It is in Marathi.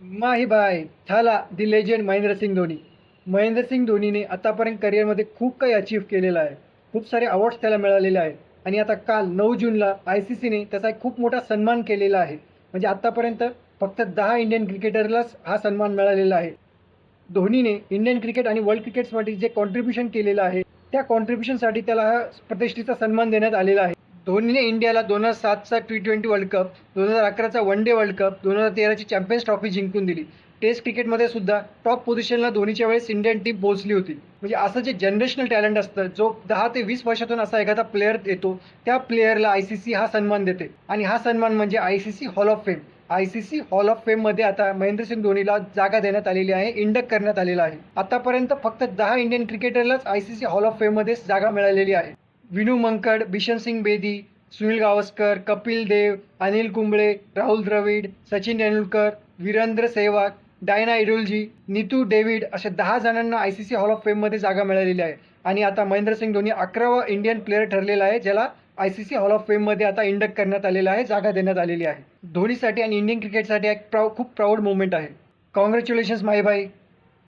माही बाय झाला दी लेजंड महेंद्रसिंग धोनी. महेंद्रसिंग धोनीने आतापर्यंत करिअरमध्ये खूप काही अचीव्ह केलेलं आहे. खूप सारे अवॉर्ड्स त्याला मिळालेले आहेत. आणि आता काल नऊ जूनला आय सी सीने त्याचा एक खूप मोठा सन्मान केलेला आहे. म्हणजे आतापर्यंत फक्त दहा इंडियन क्रिकेटरलाच हा सन्मान मिळालेला आहे. धोनीने इंडियन क्रिकेट आणि वर्ल्ड क्रिकेटसाठी जे कॉन्ट्रीब्युशन केलेलं आहे त्या कॉन्ट्रीब्युशनसाठी त्याला हा प्रतिष्ठेचा सन्मान देण्यात आलेला आहे. धोनीने इंडियाला दोन हजार सातचा टी ट्वेंटी वर्ल्ड कप दोन हजार अकराचा वन डे वर्ल्ड कप दोन हजार तेराची चॅम्पियन्स ट्रॉफी जिंकून दिली. टेस्ट क्रिकेटमध्ये सुद्धा टॉप पोझिशनला धोनीच्या वेळेस इंडियन टीम पोहोचली होती. म्हणजे असं जे जनरेशनल टॅलेंट असतं जो दहा ते वीस वर्षातून असा एखादा प्लेअर येतो त्या प्लेअरला आय सी सी हा सन्मान देते. आणि हा सन्मान म्हणजे I C C hall of fame I C C hall of फेममध्ये आता महेंद्रसिंग धोनीला जागा देण्यात आलेली आहे इंडक करण्यात आलेला आहे. आतापर्यंत फक्त दहा Indian क्रिकेटरलाच I C C hall of फेममध्ये जागा मिळालेली आहे. विनू मंकड बिशन सिंग बेदी सुनील गावस्कर कपिल देव अनिल कुंबळे राहुल द्रविड सचिन तेंडुलकर वीरेंद्र सेहवाग डायना इडुलजी नीतू डेव्हिड अशा दहा जणांना I C C hall of फेममध्ये जागा मिळालेली आहे. आणि आता महेंद्रसिंग धोनी अकरावा इंडियन प्लेअर ठरलेला आहे ज्याला I C C hall of फेममध्ये आता इंडक करण्यात आलेला आहे जागा देण्यात आलेली आहे. धोनीसाठी आणि इंडियन क्रिकेटसाठी एक प्राऊ खूप प्राऊड मुवमेंट आहे. कॉंग्रॅच्युलेशन्स माई भाई